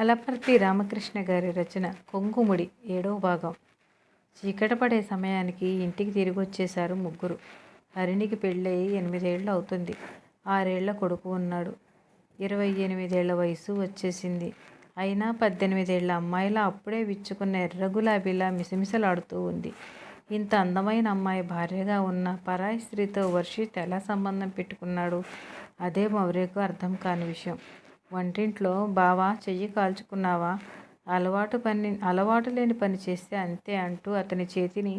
కలపర్తి రామకృష్ణ గారి రచన కొంగుముడి ఏడో భాగం. చీకట పడే సమయానికి ఇంటికి తిరిగి వచ్చేశారు ముగ్గురు. హరిణికి పెళ్ళయి ఎనిమిదేళ్ళు అవుతుంది. ఆరేళ్ళ కొడుకు ఉన్నాడు. ఇరవై ఎనిమిదేళ్ళ వయసు వచ్చేసింది. అయినా పద్దెనిమిదేళ్ళ అమ్మాయిలా అప్పుడే విచ్చుకున్న ఎర్ర గులాబీలా మిసమిసలాడుతూ ఉంది. ఇంత అందమైన అమ్మాయి భార్యగా ఉన్న పరాయి స్త్రీతో వర్షిత్ ఎలా సంబంధం పెట్టుకున్నాడు అదే మౌర్యకు అర్థం కాని విషయం. వంటింట్లో బావా చెయ్యి కాల్చుకున్నావా? అలవాటు పని అలవాటు లేని పని చేస్తే అంతే అంటూ అతని చేతిని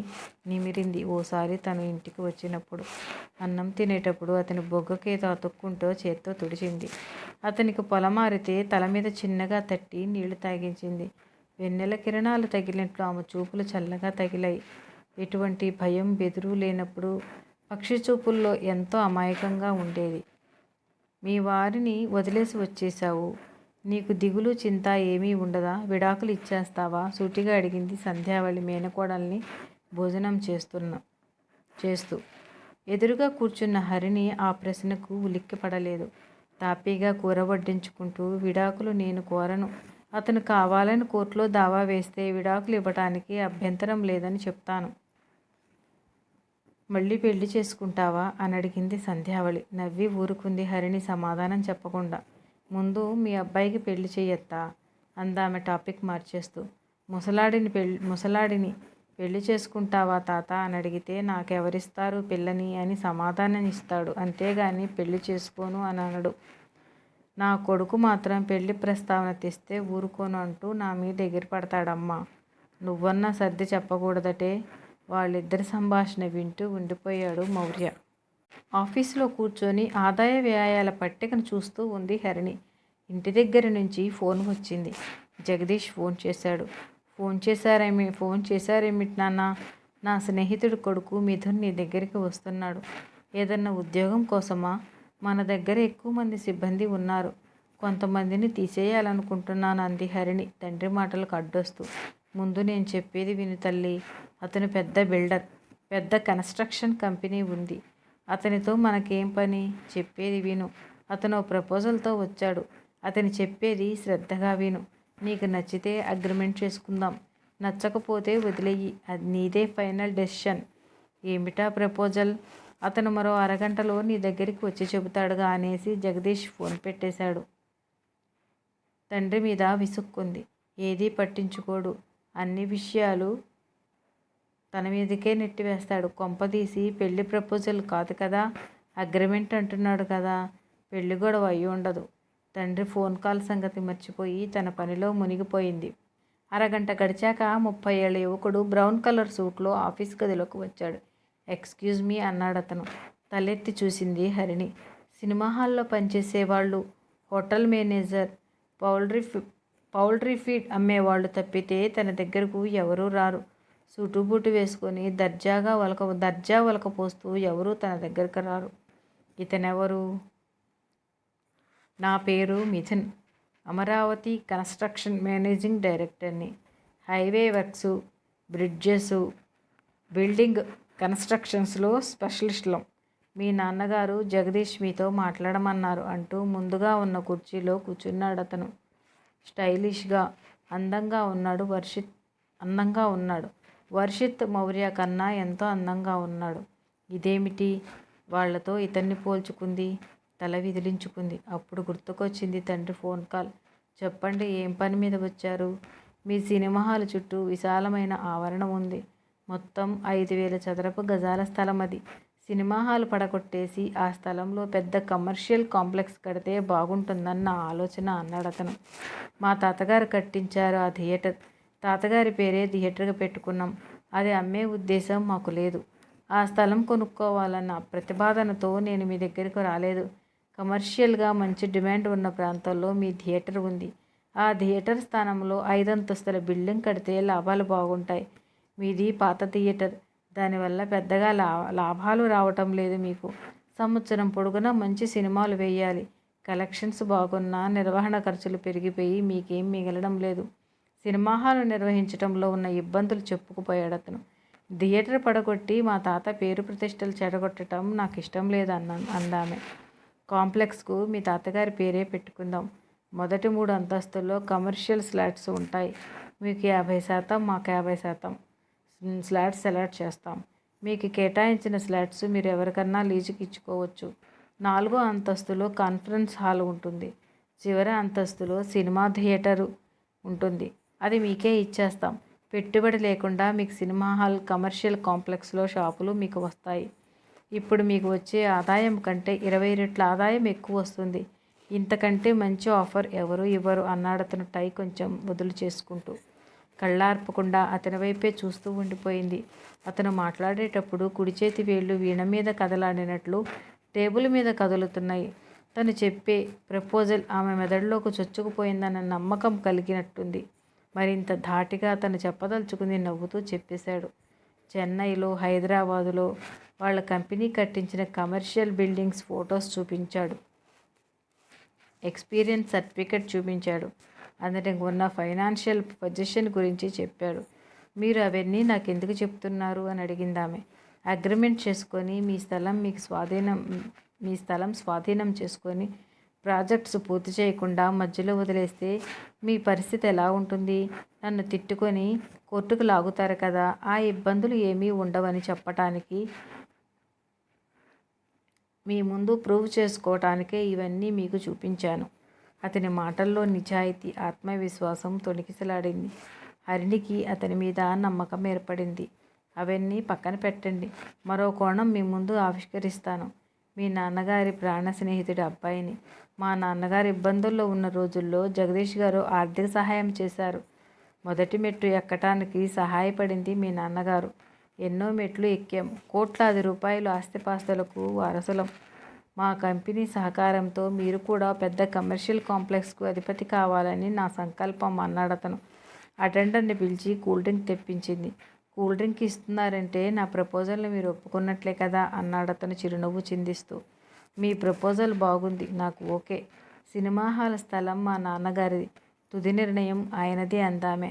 నిమిరింది. ఓసారి తను ఇంటికి వచ్చినప్పుడు అన్నం తినేటప్పుడు అతని బొగ్గకేత అతుక్కుంటూ చేత్తో తుడిచింది. అతనికి పొలమారితే తల మీద చిన్నగా తట్టి నీళ్ళు తాగించింది. వెన్నెల కిరణాలు తగిలినట్లు ఆమె చూపులు చల్లగా తగిలాయి. ఎటువంటి భయం బెదురు లేనప్పుడు పక్షి చూపుల్లో ఎంతో అమాయకంగా ఉండేది. మీ వారిని వదిలేసి వచ్చేశావు. నీకు దిగులు చింత ఏమీ ఉండదా? విడాకులు ఇచ్చేస్తావా? సూటిగా అడిగింది సంధ్యావళి మేనకోడల్ని భోజనం చేస్తున్నా చేస్తూ. ఎదురుగా కూర్చున్న హరిణి ఆ ప్రశ్నకు ఉలిక్కిపడలేదు. తాపీగా కూర వడ్డించుకుంటూ విడాకులు నేను కోరను. అతను కావాలని కోర్టులో దావా వేస్తే విడాకులు ఇవ్వటానికి అభ్యంతరం లేదని చెప్తాను. మళ్ళీ పెళ్ళి చేసుకుంటావా? అని అడిగింది సంధ్యావళి. నవ్వి ఊరుకుంది హరిణి సమాధానం చెప్పకుండా. ముందు మీ అబ్బాయికి పెళ్ళి చెయ్యత్తా? అందామె టాపిక్ మార్చేస్తూ. ముసలాడిని పెళ్ళి ముసలాడిని పెళ్ళి చేసుకుంటావా తాత? అని అడిగితే నాకెవరిస్తారు పిల్లని అని సమాధానం ఇస్తాడు. అంతేగాని పెళ్ళి చేసుకోను అని అనడు. నా కొడుకు మాత్రం పెళ్ళి ప్రస్తావన తెస్తే ఊరుకోను అంటూ నా మీద ఎగిరి పడతాడమ్మా నువ్వన్నా సర్ది చెప్పకూడదటే? వాళ్ళిద్దరి సంభాషణ వింటూ ఉండిపోయాడు మౌర్య. ఆఫీసులో కూర్చొని ఆదాయ వ్యయాల పట్టికను చూస్తూ ఉంది హరిణి. ఇంటి దగ్గర నుంచి ఫోన్ వచ్చింది. జగదీష్ ఫోన్ చేశాడు. ఫోన్ చేశారేమి ఫోన్ చేశారేమిటి నాన్న? నా స్నేహితుడి కొడుకు మిథున్ నీ దగ్గరికి వస్తున్నాడు. ఏదన్నా ఉద్యోగం కోసమా? మన దగ్గర ఎక్కువ మంది సిబ్బంది ఉన్నారు. కొంతమందిని తీసేయాలనుకుంటున్నాను అంది హరిణి తండ్రి మాటలకు అడ్డొస్తూ. ముందు నేను చెప్పేది విను తల్లి. అతను పెద్ద బిల్డర్ పెద్ద కన్స్ట్రక్షన్ కంపెనీ ఉంది. అతనితో మనకేం పని? చెప్పేది విను. అతను ప్రపోజల్తో వచ్చాడు. అతని చెప్పేది శ్రద్ధగా విను. నీకు నచ్చితే అగ్రిమెంట్ చేసుకుందాం. నచ్చకపోతే వదిలేయి. అది నీదే ఫైనల్ డెసిషన్. ఏమిటా ప్రపోజల్? అతను మరో అరగంటలో నీ దగ్గరికి వచ్చి చెబుతాడుగా అనేసి జగదీష్ ఫోన్ పెట్టేశాడు. తండ్రి మీద విసుక్కుంది. ఏదీ పట్టించుకోడు. అన్ని విషయాలు తన మీదకే నెట్టివేస్తాడు కొంపదీసి పెళ్ళి ప్రపోజల్ కాదు కదా అగ్రిమెంట్ అంటున్నాడు కదా పెళ్ళి గొడవ అయి ఉండదు. తండ్రి ఫోన్ కాల్ సంగతి మర్చిపోయి తన పనిలో మునిగిపోయింది. అరగంట గడిచాక ముప్పై ఏళ్ళ యువకుడు బ్రౌన్ కలర్ సూట్లో ఆఫీస్ గదిలోకి వచ్చాడు. ఎక్స్క్యూజ్ మీ అన్నాడు అతను. తలెత్తి చూసింది హరిణి. సినిమా హాల్లో పనిచేసేవాళ్ళు hotel manager poultry poultry feed అమ్మేవాళ్ళు తప్పితే తన దగ్గరకు ఎవరూ రారు. చుట్టుబుట్టు వేసుకొని దర్జాగా వలక దర్జా వలక పోస్తూ ఎవరూ తన దగ్గరకు రారు. ఇతనెవరు? నా పేరు మిథున్. అమరావతి కన్స్ట్రక్షన్ మేనేజింగ్ డైరెక్టర్ని. హైవే వర్క్స్ బ్రిడ్జెస్ బిల్డింగ్ కన్స్ట్రక్షన్స్లో స్పెషలిస్టులం. మీ నాన్నగారు జగదీష్ మీతో మాట్లాడమన్నారు అంటూ ముందుగా ఉన్న కుర్చీలో కూర్చున్నాడు అతను. స్టైలిష్గా అందంగా ఉన్నాడు వర్షిత్ అందంగా ఉన్నాడు. వర్షిత్ మౌర్య కన్నా ఎంతో అందంగా ఉన్నాడు. ఇదేమిటి? వాళ్ళతో ఇతన్ని పోల్చుకుంది తల విదిలించుకుంది. అప్పుడు గుర్తుకొచ్చింది తండ్రి ఫోన్ కాల్. చెప్పండి ఏం పని మీద వచ్చారు? మీ సినిమా హాల్ చుట్టూ విశాలమైన ఆవరణం ఉంది. మొత్తం ఐదు వేల చదరపు గజాల స్థలం అది. సినిమా హాల్ పడగొట్టేసి ఆ స్థలంలో పెద్ద కమర్షియల్ కాంప్లెక్స్ కడితే బాగుంటుందన్న ఆలోచన అన్నాడు అతను మా తాతగారు కట్టించారు ఆ థియేటర్. తాతగారి పేరే థియేటర్గా పెట్టుకున్నాం. అది అమ్మే ఉద్దేశం మాకు లేదు. ఆ స్థలం కొనుక్కోవాలన్న ప్రతిపాదనతో నేను మీ దగ్గరకు రాలేదు. కమర్షియల్గా మంచి డిమాండ్ ఉన్న ప్రాంతాల్లో మీ థియేటర్ ఉంది. ఆ థియేటర్ స్థానంలో ఐదంతస్తుల బిల్డింగ్ కడితే లాభాలు బాగుంటాయి. మీది పాత థియేటర్. దానివల్ల పెద్దగా లా లాభాలు రావటం లేదు మీకు. సంవత్సరం పొడుగునా మంచి సినిమాలు వేయాలి. కలెక్షన్స్ బాగున్నా నిర్వహణ ఖర్చులు పెరిగిపోయి మీకేం మిగలడం లేదు. సినిమా హాలు నిర్వహించడంలో ఉన్న ఇబ్బందులు చెప్పుకుపోయాడు అతను. థియేటర్ పడగొట్టి మా తాత పేరు ప్రతిష్టలు చెడగొట్టడం నాకు ఇష్టం లేదు అన్న అందామె. కాంప్లెక్స్కు మీ తాతగారి పేరే పెట్టుకుందాం. మొదటి మూడు అంతస్తుల్లో కమర్షియల్ స్లాట్స్ ఉంటాయి. మీకు యాభై శాతం మాకు యాభై శాతం. స్లాట్స్ సెలెక్ట్ చేస్తాం. మీకు కేటాయించిన స్లాట్స్ మీరు ఎవరికన్నా లీజుకి ఇచ్చుకోవచ్చు. నాలుగో అంతస్తులో కాన్ఫరెన్స్ హాల్ ఉంటుంది. చివరి అంతస్తులో సినిమా థియేటరు ఉంటుంది. అది మీకే ఇచ్చేస్తాం. పెట్టుబడి లేకుండా మీకు సినిమా హాల్ కమర్షియల్ కాంప్లెక్స్లో షాపులు మీకు వస్తాయి. ఇప్పుడు మీకు వచ్చే ఆదాయం కంటే ఇరవై రెట్ల ఆదాయం ఎక్కువ వస్తుంది. ఇంతకంటే మంచి ఆఫర్ ఎవరు ఇవ్వరు అన్నాడు అతను టై కొంచెం వదులు చేసుకుంటూ. కళ్ళార్పకుండా అతని వైపే చూస్తూ ఉండిపోయింది. అతను మాట్లాడేటప్పుడు కుడి చేతి వేళ్ళు వీణ మీద కదలాడినట్లు టేబుల్ మీద కదులుతున్నాయి. తను చెప్పే ప్రపోజల్ ఆమె మెదడులోకి చొచ్చుకుపోయిందన్న నమ్మకం కలిగినట్టుంది. మరింత ధాటిగా తను చెప్పదలుచుకుంది నవ్వుతూ చెప్పేశాడు. చెన్నైలో హైదరాబాదులో వాళ్ళ కంపెనీ కట్టించిన కమర్షియల్ బిల్డింగ్స్ ఫొటోస్ చూపించాడు. ఎక్స్పీరియన్స్ సర్టిఫికెట్ చూపించాడు. అతనికి ఉన్న ఫైనాన్షియల్ పొజిషన్ గురించి చెప్పాడు. మీరు అవన్నీ నాకు ఎందుకు చెప్తున్నారు? అని అడిగింది ఆమె. అగ్రిమెంట్ చేసుకొని మీ స్థలం మీకు స్వాధీనం మీ స్థలం స్వాధీనం చేసుకొని ప్రాజెక్ట్స్ పూర్తి చేయకుండా మధ్యలో వదిలేస్తే మీ పరిస్థితి ఎలా ఉంటుంది? నన్ను తిట్టుకొని కోర్టుకు లాగుతారు కదా ఆ ఇబ్బందులు ఏమీ ఉండవని చెప్పటానికి మీ ముందు ప్రూవ్ చేసుకోవటానికే ఇవన్నీ మీకు చూపించాను. అతని మాటల్లో నిజాయితీ ఆత్మవిశ్వాసం తొణికిసలాడింది. హరిణికి అతని మీద నమ్మకం ఏర్పడింది. అవన్నీ పక్కన పెట్టండి. మరో కోణం మీ ముందు ఆవిష్కరిస్తాను. మీ నాన్నగారి ప్రాణ స్నేహితుడి అబ్బాయిని. మా నాన్నగారు ఇబ్బందుల్లో ఉన్న రోజుల్లో జగదీష్ గారు ఆర్థిక సహాయం చేశారు. మొదటి మెట్టు ఎక్కటానికి సహాయపడింది మీ నాన్నగారు. ఎన్నో మెట్లు ఎక్కాం. కోట్లాది రూపాయలు ఆస్తిపాస్తులకు వారసులం. మా కంపెనీ సహకారంతో మీరు కూడా పెద్ద కమర్షియల్ కాంప్లెక్స్కు అధిపతి కావాలని నా సంకల్పం అన్నాడతను అటెండర్ని పిలిచి కూల్ డ్రింక్ తెప్పించింది. కూల్ డ్రింక్ ఇస్తున్నారంటే నా ప్రపోజల్ని మీరు ఒప్పుకున్నట్లే కదా అన్నాడతను చిరునవ్వు చిందిస్తూ. మీ ప్రపోజల్ బాగుంది నాకు ఓకే. సినిమా హాల్ స్థలం మా నాన్నగారిది. తుది నిర్ణయం ఆయనది అందామే.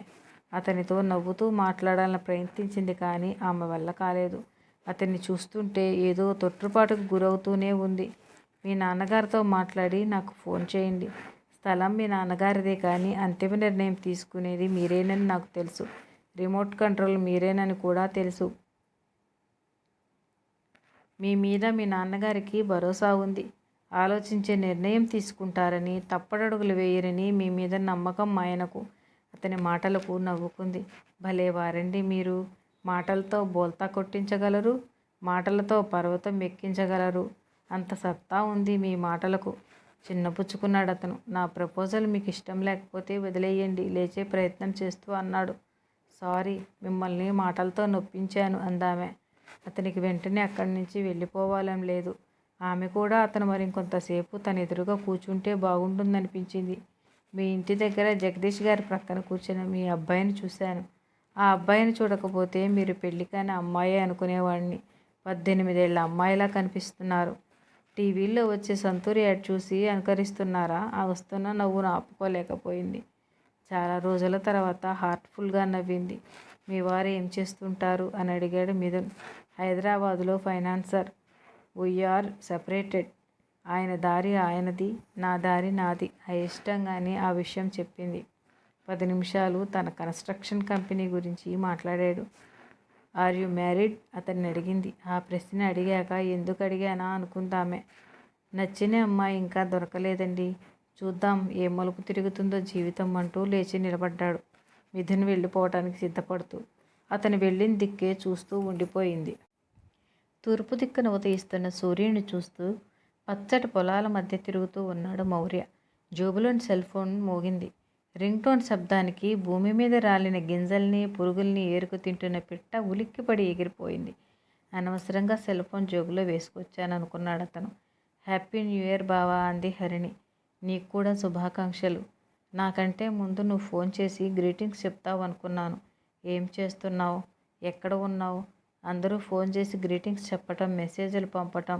అతనితో నవ్వుతూ మాట్లాడాలని ప్రయత్నించింది కానీ ఆమె వల్ల కాలేదు. అతన్ని చూస్తుంటే ఏదో తొట్టుపాటుకు గురవుతూనే ఉంది. మీ నాన్నగారితో మాట్లాడి నాకు ఫోన్ చేయండి. స్థలం మీ నాన్నగారిదే కానీ అంతిమ నిర్ణయం తీసుకునేది మీరేనని నాకు తెలుసు. రిమోట్ కంట్రోల్ మీరేనని కూడా తెలుసు. మీ మీద మీ నాన్నగారికి భరోసా ఉంది. ఆలోచించే నిర్ణయం తీసుకుంటారని తప్పడడుగులు వేయరని మీ మీద నమ్మకం ఆయనకు అతని మాటలకు నవ్వుకుంది. భలే వారండి మీరు. మాటలతో బోల్తా కొట్టించగలరు మాటలతో పర్వతం ఎక్కించగలరు. అంత సత్తా ఉంది మీ మాటలకు. చిన్నపుచ్చుకున్నాడు అతను. నా ప్రపోజల్ మీకు ఇష్టం లేకపోతే వదిలేయండి లేచే ప్రయత్నం చేస్తూ అన్నాడు. సారీ మిమ్మల్ని మాటలతో నొప్పించాను అందామె. అతనికి వెంటనే అక్కడి నుంచి వెళ్ళిపోవాలని లేదు. ఆమె కూడా అతను మరింకొంతసేపు తన ఎదురుగా కూర్చుంటే బాగుంటుందనిపించింది. మీ ఇంటి దగ్గర జగదీష్ గారి ప్రక్కన కూర్చున్న మీ అబ్బాయిని చూశాను. ఆ అబ్బాయిని చూడకపోతే మీరు పెళ్ళి కాని అమ్మాయే అనుకునేవాడిని. పద్దెనిమిదేళ్ళ అమ్మాయిలా కనిపిస్తున్నారు. టీవీల్లో వచ్చే సంతూరి యాడ్ చూసి అనుకరిస్తున్నారా? ఆ వస్తున్న నవ్వును ఆపుకోలేకపోయింది చాలా రోజుల తర్వాత హార్ట్ఫుల్గా నవ్వింది. మీ వారు ఏం చేస్తుంటారు? అని అడిగాడు మిథున్. హైదరాబాదులో ఫైనాన్సర్. వీఆర్ సెపరేటెడ్ ఆయన దారి ఆయనది నా దారి నాది. అయిష్టంగానే ఆ విషయం చెప్పింది. పది నిమిషాలు తన కన్స్ట్రక్షన్ కంపెనీ గురించి మాట్లాడాడు. ఆర్ యు మ్యారీడ్ అతన్ని అడిగింది. ఆ ప్రశ్న అడిగాక ఎందుకు అడిగానా? అనుకుందామే. నచ్చిన అమ్మాయి ఇంకా దొరకలేదండి. చూద్దాం ఏ మలుపు తిరుగుతుందో జీవితం అంటూ లేచి నిలబడ్డాడు. మిథున్ వెళ్ళిపోవటానికి సిద్ధపడుతూ. అతను వెళ్ళిన దిక్కే చూస్తూ ఉండిపోయింది. తూర్పు దిక్కున ఉదయిస్తున్న సూర్యుని చూస్తూ పచ్చటి పొలాల మధ్య తిరుగుతూ ఉన్నాడు మౌర్య. జోబులోని సెల్ ఫోన్ మోగింది. రింగ్ టోన్ శబ్దానికి భూమి మీద రాలిన గింజల్ని పురుగుల్ని ఏరుకు తింటున్న పిట్ట ఉలిక్కిపడి ఎగిరిపోయింది. అనవసరంగా సెల్ ఫోన్ జోబులో వేసుకొచ్చాను అనుకున్నాడు అతను. హ్యాపీ న్యూ ఇయర్ బావా అంది హరిణి. నీకు కూడా శుభాకాంక్షలు. నాకంటే ముందు నువ్వు ఫోన్ చేసి గ్రీటింగ్స్ చెప్తావు అనుకున్నాను ఏం చేస్తున్నావు? ఎక్కడ ఉన్నావు? అందరూ ఫోన్ చేసి గ్రీటింగ్స్ చెప్పటం మెసేజ్లు పంపటం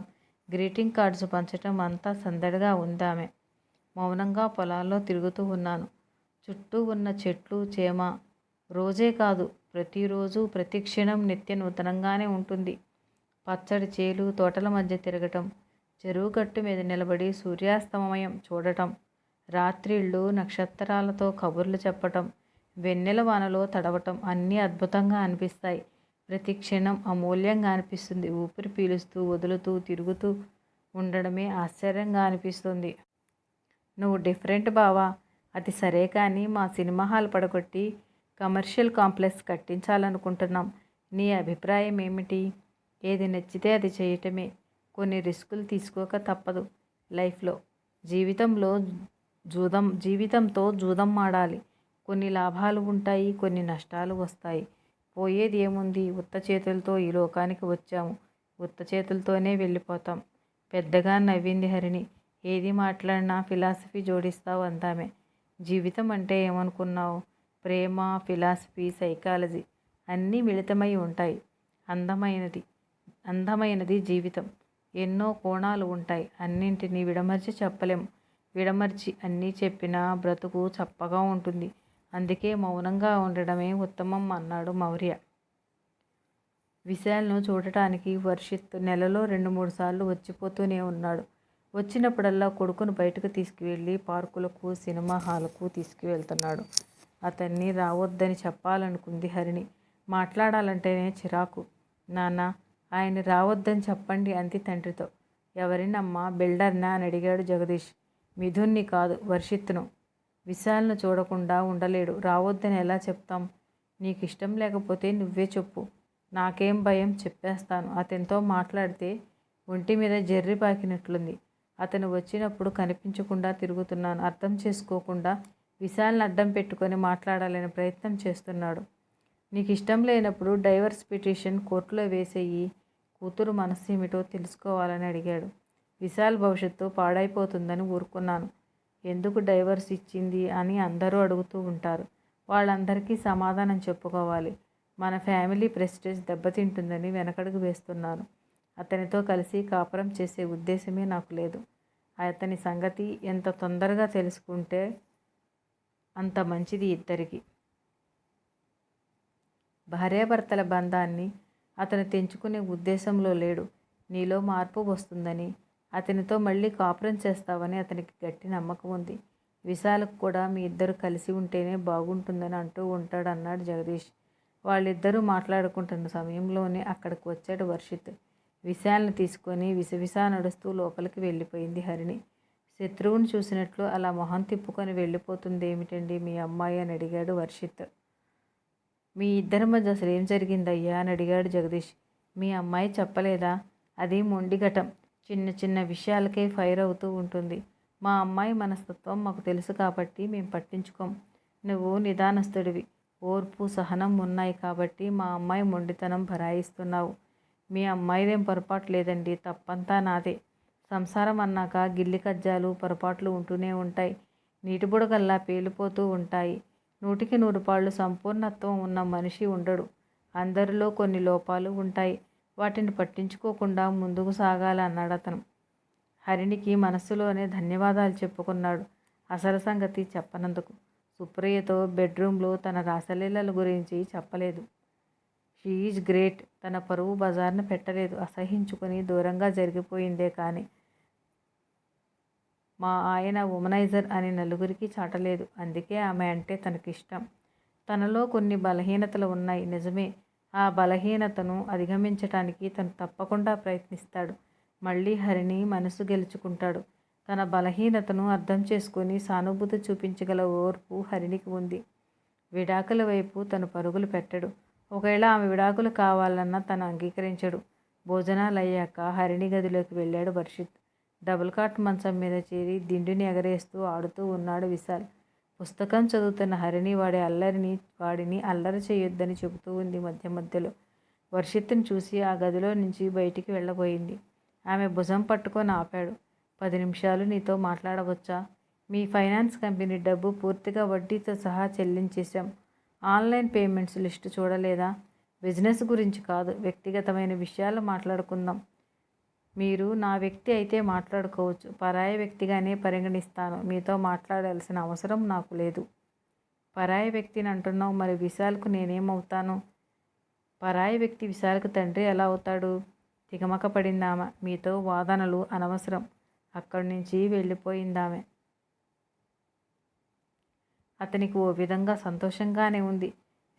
గ్రీటింగ్ కార్డ్స్ పంచటం అంతా సందడిగా ఉందామె. మౌనంగా పొలాల్లో తిరుగుతూ ఉన్నాను. చుట్టూ ఉన్న చెట్లు చేమ రోజే కాదు ప్రతిరోజు ప్రతి క్షణం నిత్య నూతనంగానే ఉంటుంది. పచ్చడి చేలు తోటల మధ్య తిరగటం చెరువు గట్టు మీద నిలబడి సూర్యాస్తమయం చూడటం రాత్రిళ్ళు నక్షత్రాలతో కబుర్లు చెప్పటం వెన్నెల వానలో తడవటం అన్నీ అద్భుతంగా అనిపిస్తాయి. ప్రతి క్షణం అమూల్యంగా అనిపిస్తుంది. ఊపిరి పీలుస్తూ వదులుతూ తిరుగుతూ ఉండడమే ఆశ్చర్యంగా అనిపిస్తుంది. నువ్వు డిఫరెంట్ బావా. అది సరే కానీ మా సినిమా హాల్ పడగొట్టి కమర్షియల్ కాంప్లెక్స్ కట్టించాలనుకుంటున్నాం. నీ అభిప్రాయం ఏమిటి? ఏది నచ్చితే అది చేయటమే. కొన్ని రిస్కులు తీసుకోక తప్పదు. లైఫ్లో జీవితంలో జూదం జీవితంతో జూదం ఆడాలి కొన్ని లాభాలు ఉంటాయి కొన్ని నష్టాలు వస్తాయి. పోయేది ఏముంది? ఉత్త చేతులతో ఈ లోకానికి వచ్చాము. ఉత్త చేతులతోనే వెళ్ళిపోతాం. పెద్దగా నవ్వింది హరిణి. ఏది మాట్లాడినా ఫిలాసఫీ జోడిస్తావు అందామే. జీవితం అంటే ఏమనుకున్నావు? ప్రేమ ఫిలాసఫీ సైకాలజీ అన్నీ మిళితమై ఉంటాయి. అందమైనది అందమైనది జీవితం. ఎన్నో కోణాలు ఉంటాయి. అన్నింటినీ విడమర్చి చెప్పలేం. విడమర్చి అన్నీ చెప్పినా బ్రతుకు చప్పగా ఉంటుంది. అందుకే మౌనంగా ఉండడమే ఉత్తమం అన్నాడు మౌర్య. విశాల్ను చూడటానికి వర్షిత్ నెలలో రెండు మూడు సార్లు వచ్చిపోతూనే ఉన్నాడు. వచ్చినప్పుడల్లా కొడుకును బయటకు తీసుకువెళ్ళి పార్కులకు సినిమా హాల్కు తీసుకువెళ్తున్నాడు. అతన్ని రావద్దని చెప్పాలనుకుంది హరిణి. మాట్లాడాలంటేనే చిరాకు. నాన్న ఆయన రావద్దని చెప్పండి అంది తండ్రితో. ఎవరినమ్మా బిల్డర్నా? అని అడిగాడు జగదీష్. మిథున్ని కాదు వర్షిత్ను విశాల్ను చూడకుండా ఉండలేడు. రావద్దని ఎలా చెప్తాం? నీకు ఇష్టం లేకపోతే నువ్వే చెప్పు. నాకేం భయం? చెప్పేస్తాను. అతనితో మాట్లాడితే ఒంటి మీద జర్రి పాకినట్లుంది. అతను వచ్చినప్పుడు కనిపించకుండా తిరుగుతున్నాను. అర్థం చేసుకోకుండా విశాల్ని అడ్డం పెట్టుకొని మాట్లాడాలని ప్రయత్నం చేస్తున్నాడు. నీకు ఇష్టం లేనప్పుడు డైవర్స్ పిటిషన్ కోర్టులో వేసేయి. కూతురు మనస్సు ఏమిటో తెలుసుకోవాలని అడిగాడు. విశాల్ భవిష్యత్తు పాడైపోతుందని ఊరుకున్నాను. ఎందుకు డైవర్స్ ఇచ్చింది అని అందరూ అడుగుతూ ఉంటారు. వాళ్ళందరికీ సమాధానం చెప్పుకోవాలి. మన ఫ్యామిలీ ప్రెస్టేజ్ దెబ్బతింటుందని వెనకడుగు వేస్తున్నాను. అతనితో కలిసి కాపురం చేసే ఉద్దేశమే నాకు లేదు. అతని సంగతి ఎంత తొందరగా తెలుసుకుంటే అంత మంచిది ఇద్దరికి. భార్యాభర్తల బంధాన్ని అతను తెంచుకునే ఉద్దేశంలో లేడు. నీలో మార్పు వస్తుందని అతనితో మళ్ళీ కాపురం చేస్తావని అతనికి గట్టి నమ్మకం ఉంది. విశాలకు కూడా మీ ఇద్దరు కలిసి ఉంటేనే బాగుంటుందని అంటూ ఉంటాడు అన్నాడు జగదీష్. వాళ్ళిద్దరూ మాట్లాడుకుంటున్న సమయంలోనే అక్కడికి వచ్చాడు వర్షిత్. విశాల్ని తీసుకొని విసవిసా నడుస్తూ లోపలికి వెళ్ళిపోయింది హరిణి. శత్రువుని చూసినట్లు అలా మొహం తిప్పుకొని వెళ్ళిపోతుంది ఏమిటండి మీ అమ్మాయి అని అడిగాడు వర్షిత్. మీ ఇద్దరి మధ్య అసలు ఏం జరిగిందయ్యా అని అడిగాడు జగదీష్. మీ అమ్మాయి చెప్పలేదా? అది మొండిఘటం. చిన్న చిన్న విషయాలకే ఫైర్ అవుతూ ఉంటుంది. మా అమ్మాయి మనస్తత్వం మాకు తెలుసు కాబట్టి మేము పట్టించుకోం. నువ్వు నిదానస్తుడివి. ఓర్పు సహనం ఉన్నాయి కాబట్టి మా అమ్మాయి మొండితనం భరాయిస్తున్నావు. మీ అమ్మాయిదేం పొరపాటు లేదండి. తప్పంతా నాదే. సంసారం అన్నాక గిల్లి కజ్జాలు పొరపాట్లు ఉంటూనే ఉంటాయి. నీటి బుడగల్లా పేలిపోతూ ఉంటాయి. నూటికి నూరు పాళ్ళు సంపూర్ణత్వం ఉన్న మనిషి ఉండడు. అందరిలో కొన్ని లోపాలు ఉంటాయి. వాటిని పట్టించుకోకుండా ముందుకు సాగాలన్నాడు అతను. హరిణికి మనస్సులోనే ధన్యవాదాలు చెప్పుకున్నాడు అసలు సంగతి చెప్పనందుకు. సుప్రియతో బెడ్రూమ్లో తన రాసలీలల గురించి చెప్పలేదు. షీఈజ్ గ్రేట్ తన పరువు బజార్ను పెట్టలేదు. అసహించుకొని దూరంగా జరిగిపోయిందే కానీ మా ఆయన ఉమనైజర్ అని నలుగురికి చాటలేదు. అందుకే ఆమె అంటే తనకిష్టం. తనలో కొన్ని బలహీనతలు ఉన్నాయి. నిజమే. ఆ బలహీనతను అధిగమించటానికి తను తప్పకుండా ప్రయత్నిస్తాడు. మళ్ళీ హరిని మనసు గెలుచుకుంటాడు. తన బలహీనతను అర్థం చేసుకుని సానుభూతి చూపించగల ఓర్పు హరినికి ఉంది. విడాకుల వైపు తను పరుగులు పెట్టడు. ఒకవేళ ఆమె విడాకులు కావాలన్నా తను అంగీకరించడు. భోజనాలు అయ్యాక హరిణి గదిలోకి వెళ్ళాడు వర్షిత్ డబుల్ కాట్ మంచం మీద చేరి దిండుని ఎగరేస్తూ ఆడుతూ ఉన్నాడు విశాల్. పుస్తకం చదువుతున్న హరిణి వాడి అల్లరిని వాడిని అల్లరి చేయొద్దని చెబుతూ ఉంది మధ్య మధ్యలో. వర్షిత్తుని చూసి ఆ గదిలో నుంచి బయటికి వెళ్ళబోయింది. ఆమె భుజం పట్టుకొని ఆపాడు. పది నిమిషాలు నీతో మాట్లాడవచ్చా? మీ ఫైనాన్స్ కంపెనీ డబ్బు పూర్తిగా వడ్డీతో సహా చెల్లించేశాం. ఆన్లైన్ పేమెంట్స్ లిస్టు చూడలేదా? బిజినెస్ గురించి కాదు వ్యక్తిగతమైన విషయాలు మాట్లాడుకుందాం. మీరు నా వ్యక్తి అయితే మాట్లాడుకోవచ్చు. పరాయ వ్యక్తిగానే పరిగణిస్తాను. మీతో మాట్లాడాల్సిన అవసరం నాకు లేదు. పరాయ వ్యక్తిని అంటున్నావు. మరి విశాల్కు నేనేమవుతాను? పరాయ వ్యక్తి విశాల్కు తండ్రి ఎలా అవుతాడు? తిగమక పడిందామె మీతో వాదనలు అనవసరం. అక్కడి నుంచి వెళ్ళిపోయిందామె. అతనికి ఓ విధంగా సంతోషంగానే ఉంది.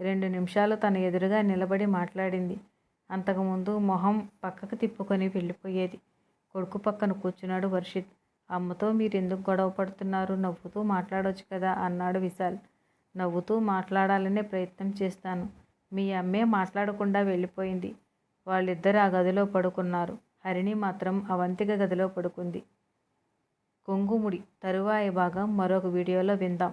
రెండు నిమిషాలు తన ఎదురుగా నిలబడి మాట్లాడింది. అంతకుముందు మొహం పక్కకు తిప్పుకొని వెళ్ళిపోయేది. కొడుకు పక్కన కూర్చున్నాడు వర్షిత్. అమ్మతో మీరెందుకు గొడవ పడుతున్నారు? నవ్వుతూ మాట్లాడవచ్చు కదా అన్నాడు విశాల్. నవ్వుతూ మాట్లాడాలనే ప్రయత్నం చేస్తాను. మీ అమ్మే మాట్లాడకుండా వెళ్ళిపోయింది. వాళ్ళిద్దరు ఆ గదిలో పడుకున్నారు. హరిణి మాత్రం అవంతిక గదిలో పడుకుంది. కొంగుముడి తరువాయి భాగం మరొక వీడియోలో విందాం.